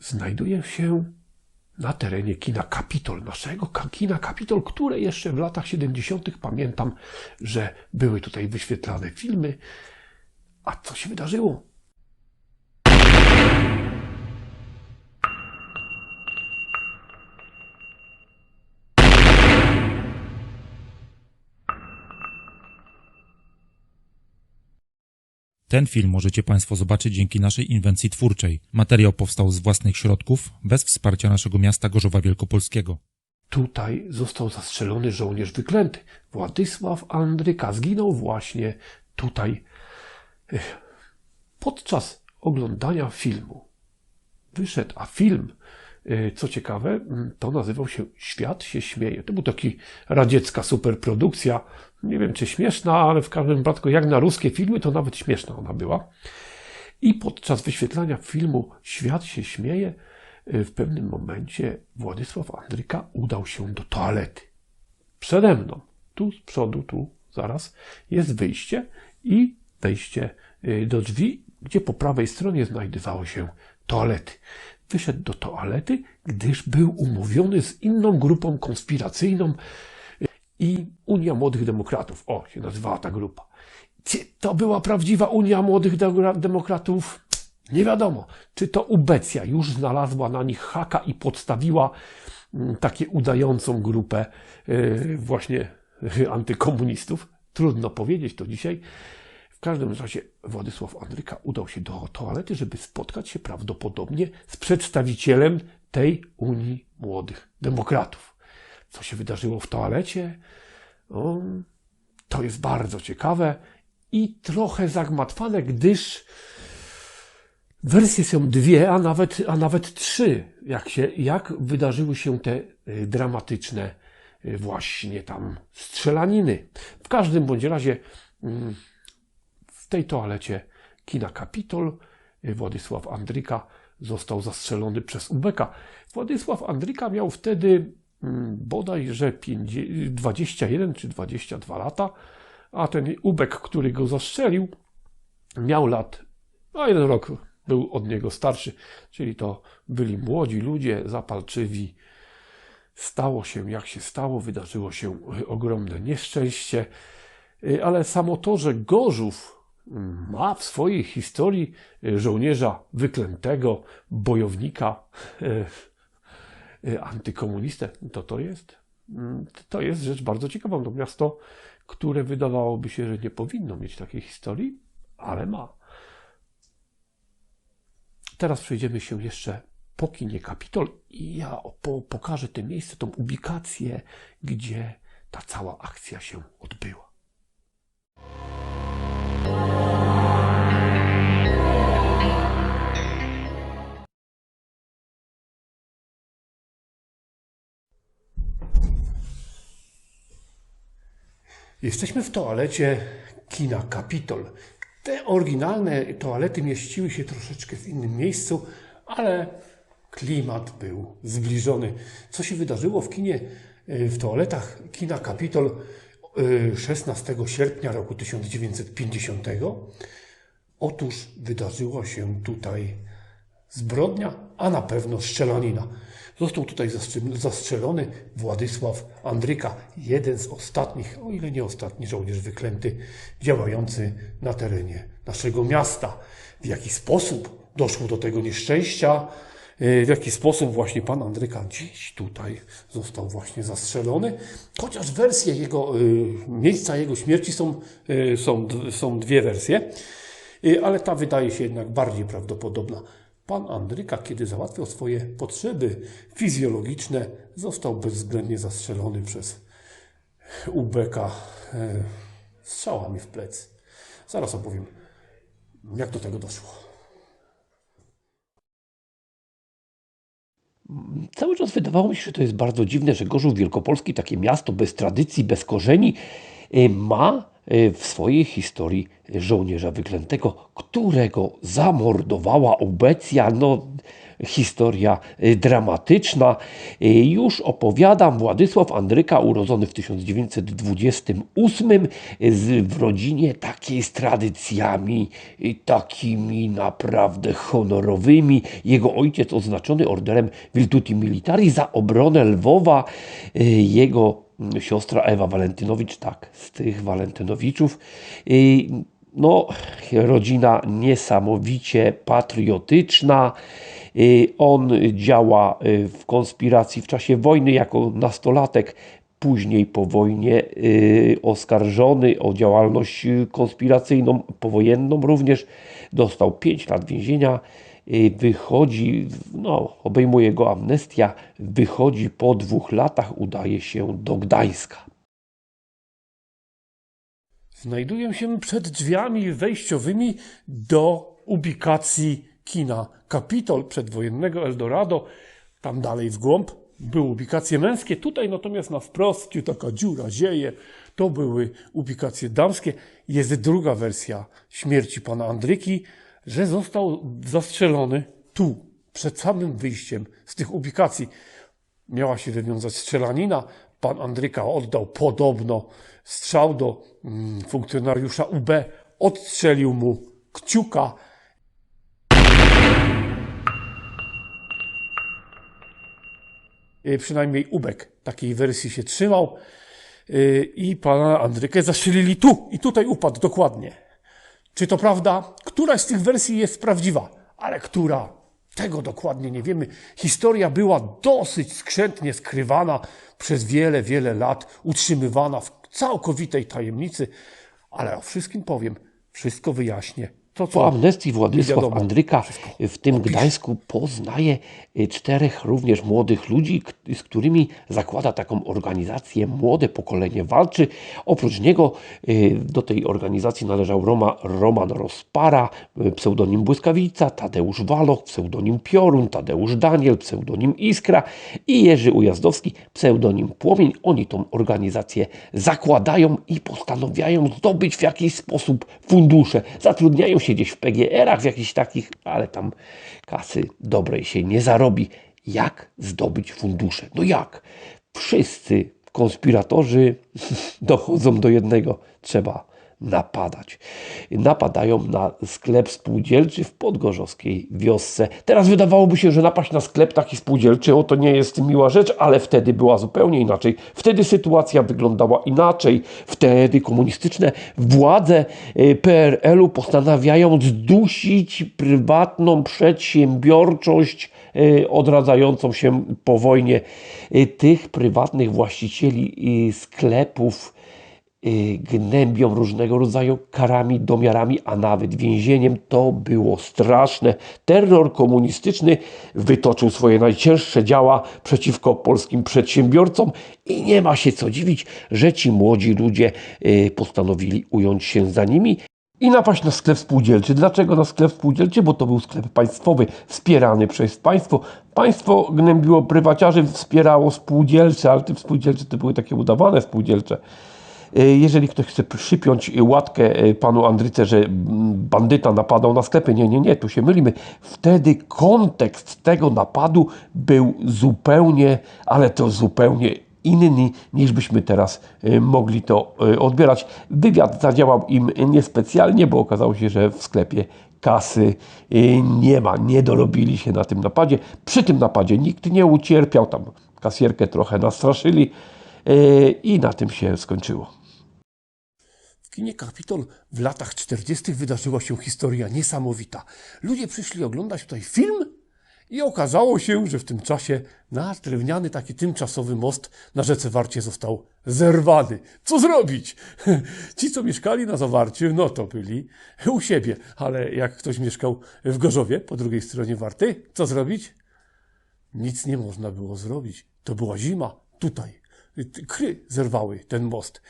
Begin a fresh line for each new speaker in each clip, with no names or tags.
znajduje się na terenie kina Kapitol, naszego kina Kapitol, które jeszcze w latach 70. pamiętam, że były tutaj wyświetlane filmy. A co się wydarzyło?
Ten film możecie Państwo zobaczyć dzięki naszej inwencji twórczej. Materiał powstał z własnych środków, bez wsparcia naszego miasta Gorzowa Wielkopolskiego.
Tutaj został zastrzelony żołnierz wyklęty. Władysław Andryka zginął właśnie tutaj Ech, podczas oglądania filmu. Wyszedł, a film, co ciekawe, to nazywał się Świat się śmieje. To był taki radziecka superprodukcja. Nie wiem, czy śmieszna, ale w każdym wypadku, jak na ruskie filmy, to nawet śmieszna ona była. I podczas wyświetlania filmu Świat się śmieje, y, w pewnym momencie Władysław Andryka udał się do toalety. Przede mną, tu z przodu, tu zaraz, jest wyjście i wejście y, do drzwi, gdzie po prawej stronie znajdowały się toalety. Wyszedł do toalety, gdyż był umówiony z inną grupą konspiracyjną y, i Unia Młodych Demokratów. O, się nazywała ta grupa. Czy to była prawdziwa Unia Młodych Demokratów? Nie wiadomo, czy to Ubecja już znalazła na nich haka i podstawiła mm, takie udającą grupę y, właśnie y, antykomunistów. Trudno powiedzieć to dzisiaj. Każdym razie Władysław Andryka udał się do toalety, żeby spotkać się prawdopodobnie z przedstawicielem tej Unii Młodych Demokratów. Co się wydarzyło w toalecie? O, to jest bardzo ciekawe i trochę zagmatwane, gdyż wersje są dwie, a nawet, a nawet trzy, jak, się, jak wydarzyły się te y, dramatyczne y, właśnie tam strzelaniny. W każdym bądź razie mm, w tej toalecie kina Kapitol y, Władysław Andryka został zastrzelony przez Ubeka. Władysław Andryka miał wtedy mm, bodajże 50 21 czy 22 lata, a ten Ubek, który go zastrzelił, miał lat, a jeden rok był od niego starszy, czyli to byli młodzi ludzie, zapalczywi. Stało się jak się stało, wydarzyło się y, ogromne nieszczęście, Y, ale samo to, że Gorzów ma w swojej historii y, żołnierza wyklętego, bojownika, y, y, antykomunistę, to to jest, mm, to jest rzecz bardzo ciekawa. To miasto, które wydawałoby się, że nie powinno mieć takiej historii, ale ma. Teraz przejdziemy się jeszcze po kinie Kapitol i ja po, pokażę to miejsce, tą ubikację, gdzie ta cała akcja się odbyła. Jesteśmy w toalecie kina Kapitol. Te oryginalne toalety mieściły się troszeczkę w innym miejscu, ale klimat był zbliżony. Co się wydarzyło w kinie, y, w toaletach kina Kapitol y, 16 sierpnia roku 1950? Otóż wydarzyło się tutaj zbrodnia, a na pewno strzelanina. Został tutaj zastrzelony Władysław Andryka, jeden z ostatnich, o ile nie ostatni żołnierz wyklęty, działający na terenie naszego miasta. W jaki sposób doszło do tego nieszczęścia, y, w jaki sposób właśnie pan Andryka gdzieś tutaj został właśnie zastrzelony, chociaż wersje jego, y, miejsca jego śmierci są, y, są, są dwie wersje. Ale ta wydaje się jednak bardziej prawdopodobna. Pan Andryka, kiedy załatwiał swoje potrzeby fizjologiczne, został bezwzględnie zastrzelony przez Ubeka e, strzałami w plecy. Zaraz opowiem, jak do tego doszło.
Cały czas wydawało mi się, że to jest bardzo dziwne, że Gorzów Wielkopolski, takie miasto bez tradycji, bez korzeni, y, ma w swojej historii żołnierza wyklętego, którego zamordowała Ubecja. No, historia y, dramatyczna. Y, Już opowiadam, Władysław Andryka, urodzony w 1928 y, z, w rodzinie takiej z tradycjami, y, takimi naprawdę honorowymi. Jego ojciec oznaczony orderem Virtuti Militari za obronę Lwowa, y, jego siostra Ewa Walentynowicz, tak, z tych Walentynowiczów. No, rodzina niesamowicie patriotyczna. On działa y, w konspiracji w czasie wojny jako nastolatek. Później po wojnie y, oskarżony o działalność konspiracyjną, powojenną również, dostał 5 lat więzienia. Y, Wychodzi, no, obejmuje go amnestia, wychodzi po dwóch latach, udaje się do Gdańska.
Znajduję się przed drzwiami wejściowymi do ubikacji kina Kapitol przedwojennego Eldorado. Tam dalej w głąb były ubikacje męskie. Tutaj natomiast na wprost taka dziura zieje. To były ubikacje damskie. Jest druga wersja śmierci pana Andryki, że został zastrzelony tu, przed samym wyjściem z tych ubikacji miała się wywiązać strzelanina. Pan Andryka oddał podobno strzał do mm, funkcjonariusza UB, odstrzelił mu kciuka. Y, Przynajmniej Ubek takiej wersji się trzymał. Y, I pana Andrykę zastrzelili tu i tutaj upadł dokładnie. Czy to prawda? Któraś z tych wersji jest prawdziwa, ale która? Tego dokładnie nie wiemy. Historia była dosyć skrzętnie skrywana przez wiele, wiele lat, utrzymywana w całkowitej tajemnicy, ale o wszystkim powiem, wszystko wyjaśnię. To
Po amnestii Władysław
wiadomo.
Andryka
Wszystko.
w tym
Opisz.
Gdańsku poznaje y, czterech również młodych ludzi, z którymi zakłada taką organizację Młode Pokolenie Walczy. Oprócz niego y, do tej organizacji należał Roma, Roman Rozpara, y, pseudonim Błyskawica, Tadeusz Waloch, pseudonim Piorun, Tadeusz Daniel, pseudonim Iskra i Jerzy Ujazdowski, pseudonim Płomień. Oni tą organizację zakładają i postanawiają zdobyć w jakiś sposób fundusze. Zatrudniają się gdzieś w PGR-ach, w jakichś takich, ale tam kasy dobrej się nie zarobi. Jak zdobyć fundusze? No jak? Wszyscy konspiratorzy dochodzą do jednego. Trzeba napadać. Napadają na sklep spółdzielczy w podgorzowskiej wiosce. Teraz wydawałoby się, że napaść na sklep taki spółdzielczy, o to nie jest miła rzecz, ale wtedy była zupełnie inaczej. Wtedy sytuacja wyglądała inaczej. Wtedy komunistyczne władze y, PRL-u postanawiają zdusić prywatną przedsiębiorczość y, odradzającą się po wojnie y, tych prywatnych właścicieli sklepów gnębią różnego rodzaju karami, domiarami, a nawet więzieniem. To było straszne. Terror komunistyczny wytoczył swoje najcięższe działa przeciwko polskim przedsiębiorcom i nie ma się co dziwić, że ci młodzi ludzie y, postanowili ująć się za nimi i napaść na sklep spółdzielczy. Dlaczego na sklep spółdzielczy? Bo to był sklep państwowy, wspierany przez państwo. Państwo gnębiło prywaciarzy, wspierało spółdzielcze, ale te spółdzielcze to były takie udawane spółdzielcze. Y, Jeżeli ktoś chce przypiąć łatkę y, panu Andryce, że bandyta napadał na sklepy, nie, nie, nie, tu się mylimy. Wtedy kontekst tego napadu był zupełnie, ale to zupełnie inny niż byśmy teraz y, mogli to odbierać. Wywiad zadziałał im niespecjalnie, bo okazało się, że w sklepie kasy nie ma, nie dorobili się na tym napadzie. Przy tym napadzie nikt nie ucierpiał, tam kasjerkę trochę nastraszyli i na tym się skończyło.
Kinie Kapitol w latach 40. wydarzyła się historia niesamowita. Ludzie przyszli oglądać tutaj film i okazało się, że w tym czasie nasz drewniany taki tymczasowy most na rzece Warcie został zerwany. Co zrobić? Ci, co mieszkali na Zawarciu, no to byli u siebie, ale jak ktoś mieszkał w Gorzowie, po drugiej stronie Warty, co zrobić? Nic nie można było zrobić. To była zima. Tutaj kry zerwały ten most.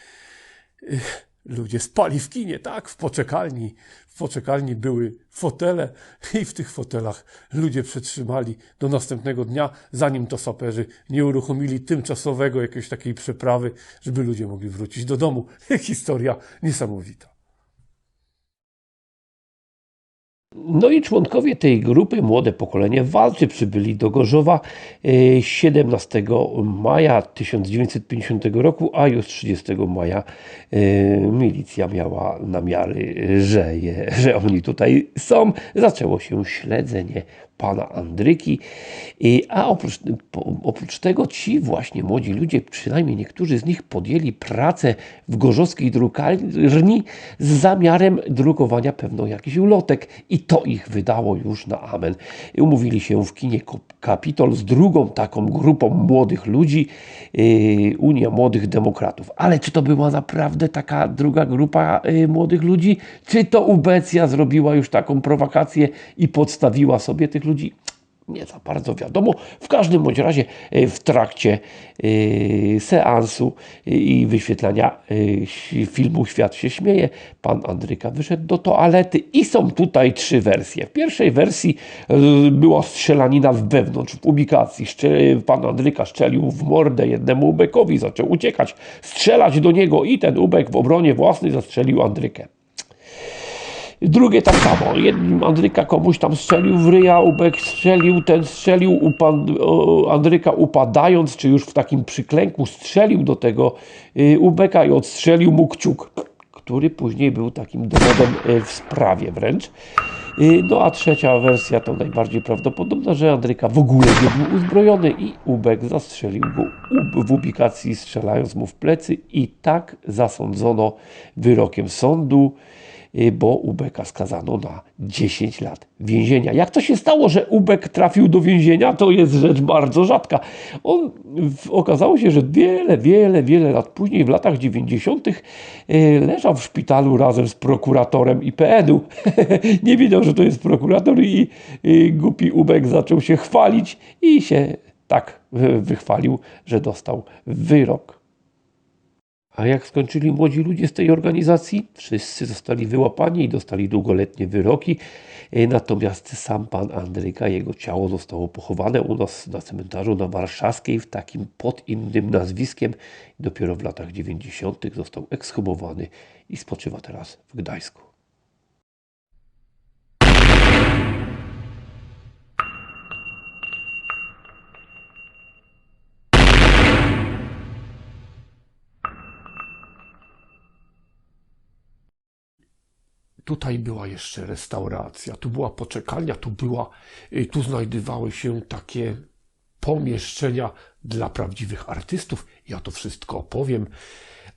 Ludzie spali w kinie, tak, w poczekalni. W poczekalni były fotele i w tych fotelach ludzie przetrzymali do następnego dnia, zanim to saperzy nie uruchomili tymczasowego jakiejś takiej przeprawy, żeby ludzie mogli wrócić do domu. Historia niesamowita.
No i członkowie tej grupy Młode Pokolenie Walczy przybyli do Gorzowa e, 17 maja 1950 roku, a już 30 maja e, milicja miała namiary, że, je, że oni tutaj są. Zaczęło się śledzenie pana Andryki, a oprócz, oprócz tego ci właśnie młodzi ludzie, przynajmniej niektórzy z nich podjęli pracę w gorzowskiej drukarni z zamiarem drukowania pewno jakichś ulotek i to ich wydało już na amen. Umówili się w kinie Kapitol z drugą taką grupą młodych ludzi, yy, Unia Młodych Demokratów. Ale czy to była naprawdę taka druga grupa yy, młodych ludzi? Czy to Ubecja zrobiła już taką prowokację i podstawiła sobie tych ludzi? Nie za bardzo wiadomo. W każdym bądź razie e, w trakcie e, seansu e, i wyświetlania filmu Świat się śmieje, pan Andryka wyszedł do toalety i są tutaj trzy wersje. W pierwszej wersji była strzelanina wewnątrz, w ubikacji. Pan Andryka strzelił w mordę jednemu ubekowi, zaczął uciekać, strzelać do niego i ten ubek w obronie własnej zastrzelił Andrykę. Drugie tak samo. Jednym Andryka komuś tam strzelił w ryja, Ubek strzelił, ten strzelił, Andryka upadając, czy już w takim przyklęku strzelił do tego y, Ubeka i odstrzelił mu kciuk, który później był takim dowodem y, w sprawie wręcz. Y, No a trzecia wersja to najbardziej prawdopodobna, że Andryka w ogóle nie był uzbrojony i Ubek zastrzelił go w ubikacji strzelając mu w plecy i tak zasądzono wyrokiem sądu bo Ubeka skazano na 10 lat więzienia. Jak to się stało, że Ubek trafił do więzienia, to jest rzecz bardzo rzadka. On, okazało się, że wiele, wiele, wiele lat później, w latach 90., y, leżał w szpitalu razem z prokuratorem IPN-u. Nie wiedział, że to jest prokurator i y, głupi Ubek zaczął się chwalić i się tak y, wychwalił, że dostał wyrok. A jak skończyli młodzi ludzie z tej organizacji? Wszyscy zostali wyłapani i dostali długoletnie wyroki. E, Natomiast sam pan Andryka, jego ciało zostało pochowane u nas na cmentarzu na Warszawskiej w takim pod innym nazwiskiem. Dopiero w latach 90. został ekshumowany i spoczywa teraz w Gdańsku.
Tutaj była jeszcze restauracja, tu była poczekalnia, tu była, y, tu znajdowały się takie pomieszczenia dla prawdziwych artystów. Ja to wszystko opowiem,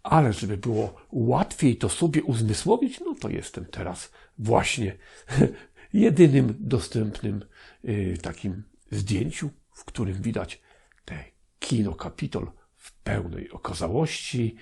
ale żeby było łatwiej to sobie uzmysłowić, no to jestem teraz właśnie jedynym dostępnym y, takim zdjęciu, w którym widać te kino Kapitol w pełnej okazałości.